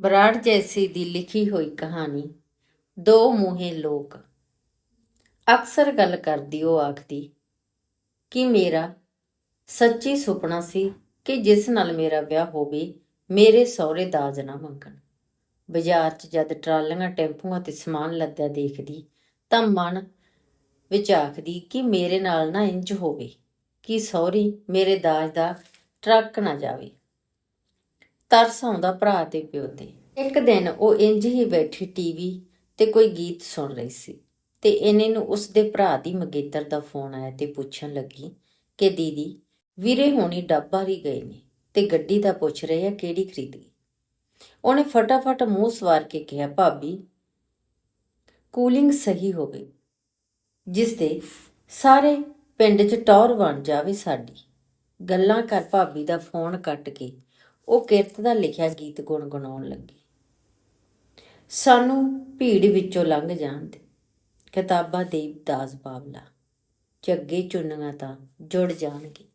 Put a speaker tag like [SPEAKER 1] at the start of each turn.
[SPEAKER 1] ਬਰਾੜ ਜੈਸੀ ਦੀ ਲਿਖੀ ਹੋਈ ਕਹਾਣੀ, ਦੋ ਮੂਹੇ ਲੋਕ। ਅਕਸਰ ਗੱਲ ਕਰਦੀ ਉਹ ਆਖਦੀ, ਕਿ ਮੇਰਾ ਸੱਚੀ ਸੁਪਨਾ ਸੀ ਕਿ ਜਿਸ ਨਾਲ ਮੇਰਾ ਵਿਆਹ ਹੋਵੇ, ਮੇਰੇ ਸਹੁਰੇ ਦਾਜ ਨਾ ਮੰਗਣ। ਬਾਜ਼ਾਰ 'ਚ ਜਦ ਟਰਾਲੀਆਂ, ਟੈਂਪੂਆਂ ਤੇ ਸਮਾਨ ਲੱਦਿਆ ਦੇਖਦੀ, ਤਾਂ ਮਨ ਵਿੱਚ ਆਖਦੀ, ਕਿ ਮੇਰੇ ਨਾਲ ਨਾ ਇੰਜ ਹੋਵੇ? ਕਿ ਸਹੁਰੀ ਮੇਰੇ ਦਾਜ ਦਾ ਟਰੱਕ ਨਾ ਜਾਵੇ? ਤਰਸ ਆਉਂਦਾ ਭਰਾ ਤੇ ਪਿਓ ਤੇ। ਇੱਕ ਦਿਨ ਉਹ ਇੰਜ ਹੀ ਬੈਠੀ ਟੀਵੀ ਤੇ ਕੋਈ ਗੀਤ ਸੁਣ ਰਹੀ ਸੀ ਤੇ ਇਹਨੇ ਨੂੰ ਉਸ ਦੇ ਭਰਾ ਦੀ ਮਗੇਤਰ ਦਾ ਫੋਨ ਆਇਆ ਤੇ ਪੁੱਛਣ ਲੱਗੀ ਕਿ ਦੀਦੀ, ਵੀਰੇ ਹੋਣੀ ਡੱਬਾਰੀ ਗਏ ਨੇ ਤੇ ਗੱਡੀ ਦਾ ਪੁੱਛ ਰਹੇ ਆ ਕਿਹੜੀ ਖਰੀਦੀ। ਉਹਨੇ ਫਟਾਫਟ ਮੂੰਹ ਸਵਾਰ ਕੇ ਕਿਹਾ, ਭਾਬੀ, ਕੂਲਿੰਗ ਸਹੀ ਹੋ ਗਈ, ਜਿਸ ਦੇ ਸਾਰੇ ਪਿੰਡ 'ਚ ਟੌਰ ਬਣ ਜਾਵੇ ਸਾਡੀ। ਗੱਲਾਂ ਕਰ ਭਾਬੀ ਦਾ ਫੋਨ ਕੱਟ ਕੇ ਉਹ ਕਿਰਤ ਦਾ ਲਿਖਿਆ ਗੀਤ ਗੁਣ ਗੁਣਾਉਣ ਲੱਗੀ। ਸਾਨੂੰ ਭੀੜ ਵਿੱਚੋਂ ਲੰਘ ਜਾਣ ਦੇ। ਕਿਤਾਬਾਂ ਦੇਵਦਾਸ ਬਾਬਲਾ ਝੱਗੇ ਚੁੰਨੀਆਂ ਤਾਂ ਜੁੜ ਜਾਣਗੇ।